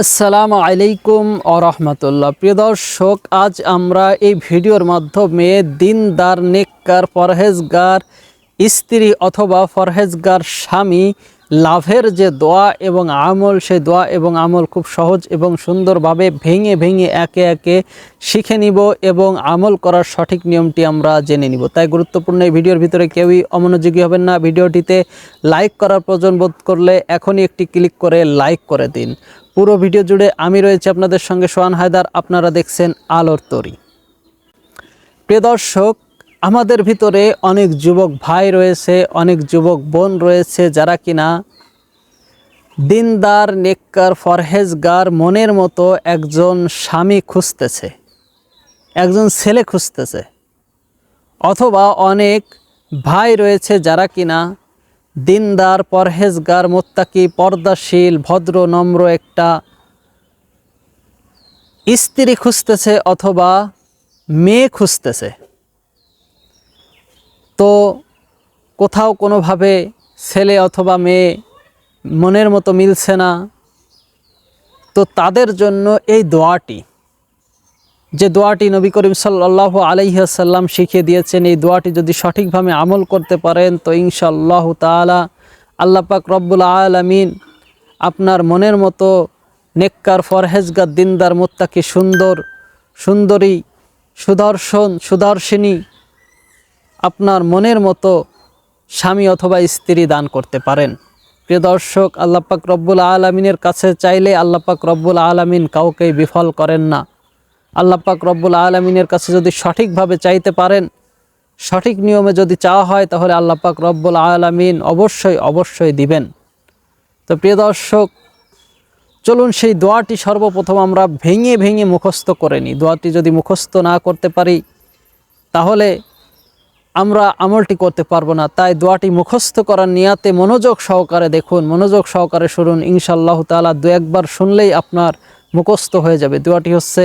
আসসালামু আলাইকুম আরহামতুল্লাহ প্রিয় দর্শক, আজ আমরা এই ভিডিওর মাধ্যমে দিনদার, নেককার ফরহেজগার স্ত্রী অথবা ফরহেজগার স্বামী লাভের যে দোয়া এবং আমল, সেই দোয়া এবং আমল খুব সহজ এবং সুন্দরভাবে ভেঙে ভেঙে একে একে শিখে নিব এবং আমল করার সঠিক নিয়মটি আমরা জেনে নিব। তাই গুরুত্বপূর্ণ এই ভিডিওর ভিতরে কেউই অমনোযোগী হবেন না। ভিডিওটিতে লাইক করার প্রয়োজন বোধ করলে এখনই একটি ক্লিক করে লাইক করে দিন। পুরো ভিডিও জুড়ে আমি রয়েছে আপনাদের সঙ্গে সোহান হায়দার, আপনারা দেখছেন আলোর তরি। প্রিয় দর্শক, আমাদের ভিতরে অনেক যুবক ভাই রয়েছে, অনেক যুবক বোন রয়েছে যারা কিনা দিনদার, নেককার, ফরহেজগার, মনের মতো একজন স্বামী খুঁজতেছে, একজন ছেলে খুঁজতেছে। অথবা অনেক ভাই রয়েছে যারা কিনা দিনদার, পরহেজগার, মোত্তাকি, পর্দাশীল, ভদ্র, নম্র একটা স্ত্রী খুঁজতেছে অথবা মেয়ে খুঁজতেছে। তো কোথাও কোনোভাবে ছেলে অথবা মেয়ে মনের মতো মিলছে না। তো তাদের জন্য এই দোয়াটি। যে দোয়াটি নবী করিম সাল্লাহ আলাইসাল্লাম শিখিয়ে দিয়েছেন, এই দোয়াটি যদি সঠিকভাবে আমল করতে পারেন, তো ইনশাল্লাহ তালা আল্লাহ পাক রব্বুল আলমিন আপনার মনের মতো নেককার, ফরহেজগার, দিনদার, মোত্তাকি, সুন্দর, সুন্দরী, সুদর্শন, সুদর্শিনী আপনার মনের মতো স্বামী অথবা স্ত্রী দান করতে পারেন। প্রিয় দর্শক আল্লাপাক রব্বুল আলমিনের কাছে চাইলে আল্লাপাক রব্বুল আলমিন কাউকেই বিফল করেন না। আল্লাপাক রব্বুল আলমিনের কাছে যদি সঠিকভাবে চাইতে পারেন, সঠিক নিয়মে যদি চাওয়া হয়, তাহলে আল্লাপাক রব্বুল আলমিন অবশ্যই অবশ্যই দিবেন। তো প্রিয় দর্শক, চলুন সেই দোয়াটি সর্বপ্রথম আমরা ভেঙে ভেঙে মুখস্থ করে নিই। দোয়াটি যদি মুখস্থ না করতে পারি, তাহলে আমরা আমলটি করতে পারব না। তাই দোয়াটি মুখস্থ করার নিয়াতে মনোযোগ সহকারে দেখুন, মনোযোগ সহকারে শুনুন। ইনশাল্লাহ তালা দু একবার শুনলেই আপনার মুখস্থ হয়ে যাবে। দোয়াটি হচ্ছে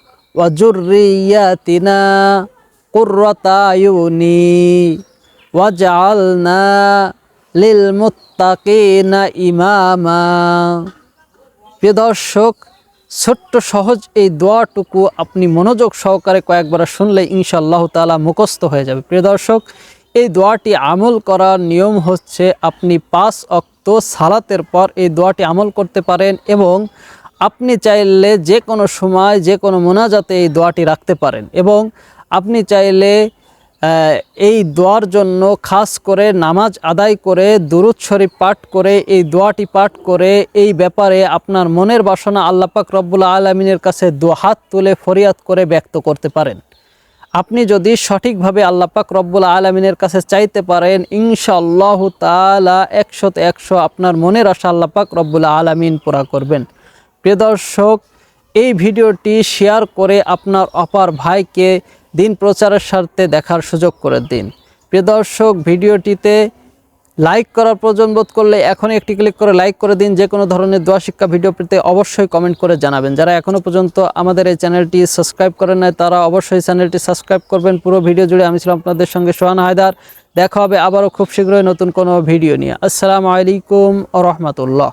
ওয়াজুরিয়াতিনা কুর্রতায়ুনি ওয়াজআলনা লিল মুত্তাকিনা ইমামা প্রিয় দর্শক, ছোট্ট সহজ এই দোয়াটুকু আপনি মনোযোগ সহকারে কয়েকবার শুনলে ইনশাআল্লাহ তালা মুখস্থ হয়ে যাবে। প্রিয় দর্শক, এই দোয়াটি আমল করার নিয়ম হচ্ছে আপনি পাঁচ অক্ত সালাতের পর এই দোয়াটি আমল করতে পারেন এবং আপনি চাইলে যে কোনো সময়, যে কোনো মোনাজাতে এই দোয়াটি রাখতে পারেন এবং আপনি চাইলে এই দোয়ার জন্য খাস করে নামাজ আদায় করে, দুরুদ শরীফ পাঠ করে, এই দোয়াটি পাঠ করে, এই ব্যাপারে আপনার মনের বাসনা আল্লাপাক রব্বুল আলমিনের কাছে দু হাত তুলে ফরিয়াদ করে ব্যক্ত করতে পারেন। আপনি যদি সঠিকভাবে আল্লাপাক রব্বুল আলমিনের কাছে চাইতে পারেন, ইনশাআল্লাহ তালা একশোতে একশো আপনার মনের আশা আল্লাপাক রব্বুল আলমিন পুরা করবেন। প্রিয় দর্শক, এই ভিডিওটি শেয়ার করে আপনার অপার ভাইকে দিন প্রচারের স্বার্থে দেখার সুযোগ করে দিন। প্রিয় দর্শক, ভিডিওটিতে লাইক করার প্রয়োজন বোধ করলে এখনই একটি ক্লিক করে লাইক করে দিন। যে কোনো ধরনের দোয়া শিক্ষা ভিডিও পেতে অবশ্যই কমেন্ট করে জানাবেন। যারা এখনও পর্যন্ত আমাদের এই চ্যানেলটি সাবস্ক্রাইব করেন নাই, তারা অবশ্যই চ্যানেলটি সাবস্ক্রাইব করবেন। পুরো ভিডিও জুড়ে আমি ছিলাম আপনাদের সঙ্গে সোহান হায়দার। দেখা হবে আবারও খুব শীঘ্রই নতুন কোনো ভিডিও নিয়ে। আসসালামু আলাইকুম রহমতুল্লাহ